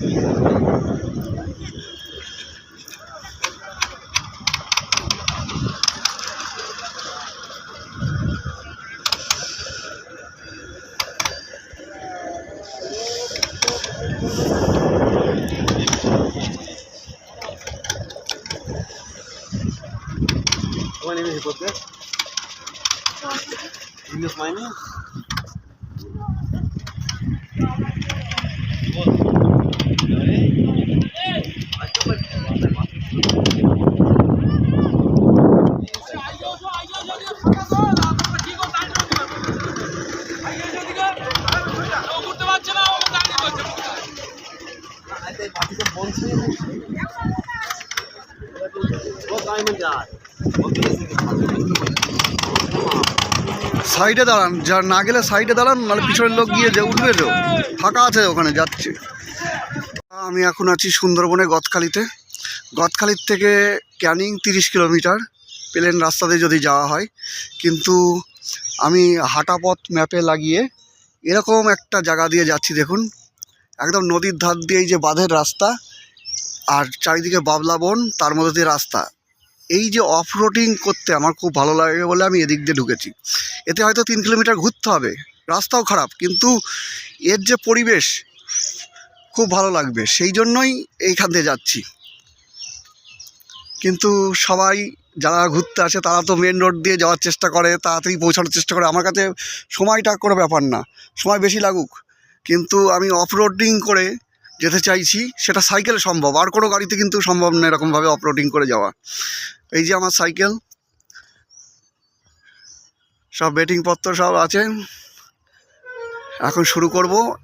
Mana ini hipotnya? Ini mainnya. Hipot. সাইডে দাঁড়ান যার না গেলে সাইডে দাঁড়ান নাহলে পিছনের লোক গিয়ে যে উঠবে তো। ফাঁকা আছে ওখানে, যাচ্ছে। আমি এখন আছি সুন্দরবনে গদখালিতে। গদখালির থেকে ক্যানিং তিরিশ কিলোমিটার, প্লেন রাস্তাতে যদি যাওয়া হয়। কিন্তু আমি হাঁটা পথ ম্যাপে লাগিয়ে এরকম একটা জায়গা দিয়ে যাচ্ছি, দেখুন। একদম নদীর ধার দিয়ে যে বাঁধের রাস্তা, আর চারিদিকে বাবলা বন, তার মধ্যে দিয়ে রাস্তা। এই যে অফ রোডিং করতে আমার খুব ভালো লাগে বলে আমি এদিক দিয়ে ঢুকেছি। এতে হয়তো তিন কিলোমিটার ঘুরতে হবে, রাস্তাও খারাপ। কিন্তু এর যে পরিবেশ খুব ভালো লাগবে। সেই জন্যই এইখান দিয়ে যাচ্ছি। কিন্তু সবাই যারা ঘুরতে আসে, তারা তো মেন রোড দিয়ে যাওয়ার চেষ্টা করে, তাড়াতাড়ি পৌঁছানোর চেষ্টা করে। আমার কাছে সময়টা কোনো ব্যাপার না। সময় বেশি লাগুক। কিন্তু আমি অফ রোডিং করে যেতে চাইছি, সেটা সাইকেলে সম্ভব। আর কোনো গাড়িতে কিন্তু সম্ভব না এরকমভাবে অফ রোডিং করে যাওয়া। এই যে আমার সাইকেল সব বেটিংপত্র সব আছে। এখন শুরু করব।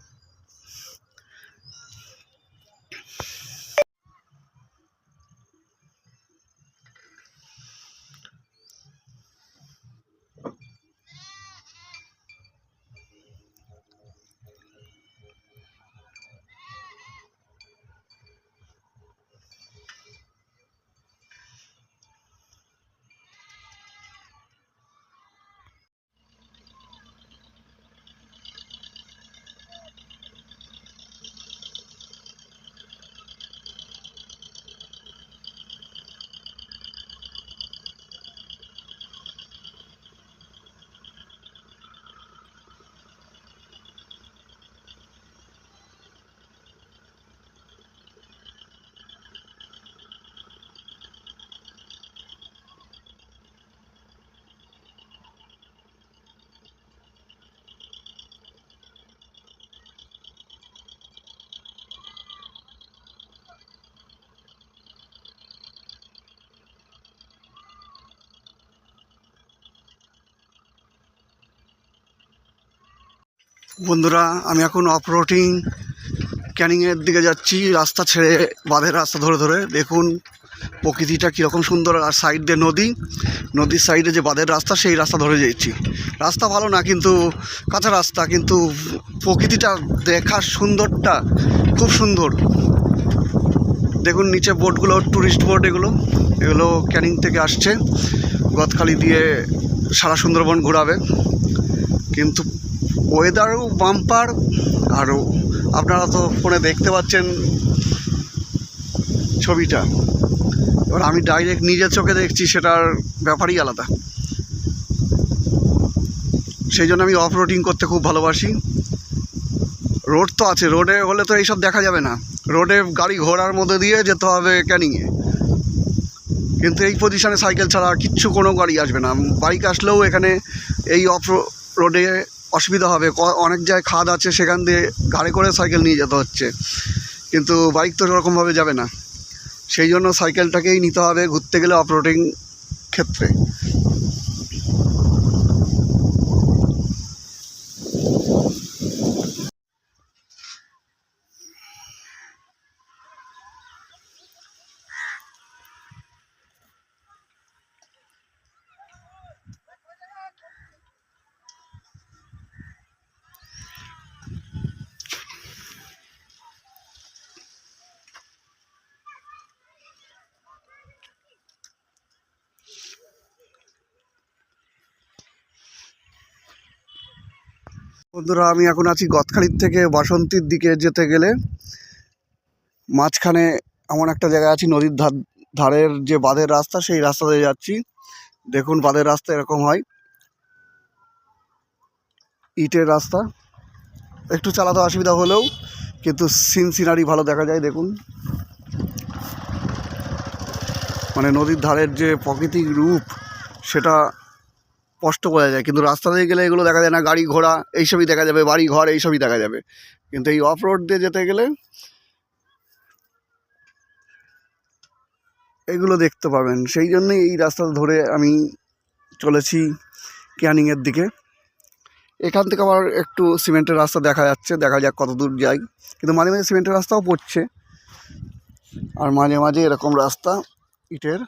বন্ধুরা, আমি এখন অফ রোডিং ক্যানিংয়ের দিকে যাচ্ছি। রাস্তা ছেড়ে বাঁধের রাস্তা ধরে ধরে। দেখুন প্রকৃতিটা কীরকম সুন্দর। আর সাইড দিয়ে নদী। নদীর সাইডে যে বাঁধের রাস্তা, সেই রাস্তা ধরে যাচ্ছি। রাস্তা ভালো না, কিন্তু কাঁচা রাস্তা, কিন্তু প্রকৃতিটা দেখার সুন্দরটা খুব সুন্দর। দেখুন নিচে বোটগুলো ট্যুরিস্ট বোট এগুলো। এগুলো ক্যানিং থেকে আসছে। গদখালি দিয়ে সারা সুন্দরবন ঘোরাবে। কিন্তু ওয়েদারও বাম্পার আরও আপনারা তো ফোনে দেখতে পাচ্ছেন ছবিটা। এবার আমি ডাইরেক্ট নিজের চোখে দেখছি, সেটার ব্যাপারই আলাদা। সেই জন্য আমি অফ রোডিং করতে খুব ভালোবাসি। রোড তো আছে রোডে হলে তো এইসব দেখা যাবে না। রোডে গাড়ি ঘোড়ার মধ্যে দিয়ে যেতে হবে ক্যানিংয়ে। কিন্তু এই পজিশনে সাইকেল ছাড়া কিচ্ছু কোনো গাড়ি আসবে না। বাইক আসলেও এখানে এই অফ রোডে অসুবিধা হবে। অনেক জায়গায় খাদ আছে, সেখান দিয়ে গাড়ি করে সাইকেল নিয়ে যেতে হচ্ছে। কিন্তু বাইক তো সেরকমভাবে যাবে না। সেই জন্য সাইকেলটাকেই নিতে হবে ঘুরতে গেলে অফ রোডিং ক্ষেত্রে। বন্ধুরা, আমি এখন আছি গদখালির থেকে বাসন্তীর দিকে যেতে গেলে। মাঝখানে এমন একটা জায়গায় আছি, নদীর ধার, ধারের যে বাঁধের রাস্তা, সেই রাস্তা দিয়ে যাচ্ছি। দেখুন বাঁধের রাস্তা এরকম হয়। ইটের রাস্তা। একটু চালাতে অসুবিধা হলেও, কিন্তু সিন সিনারি ভালো দেখা যায়, দেখুন। মানে নদীর ধারের যে প্রাকৃতিক রূপ, সেটা স্পষ্ট বোঝা যায়। কিন্তু রাস্তা দিয়ে গেলে এগুলো দেখা যায় না, গাড়ি ঘোড়া এইসবই দেখা যাবে, বাড়ি ঘর এইসবই দেখা যাবে। কিন্তু এই অফ রোড দিয়ে যেতে গেলে এগুলো দেখতে পাবেন। সেই জন্যই এই রাস্তা ধরে আমি চলেছি ক্যানিংয়ের দিকে। এখান থেকে আবার একটু সিমেন্টের রাস্তা দেখা যাচ্ছে, দেখা যাক কত দূর যাই। কিন্তু মাঝে মাঝে সিমেন্টের রাস্তাও পড়ছে। আর মাঝে মাঝে এরকম রাস্তা, ইটের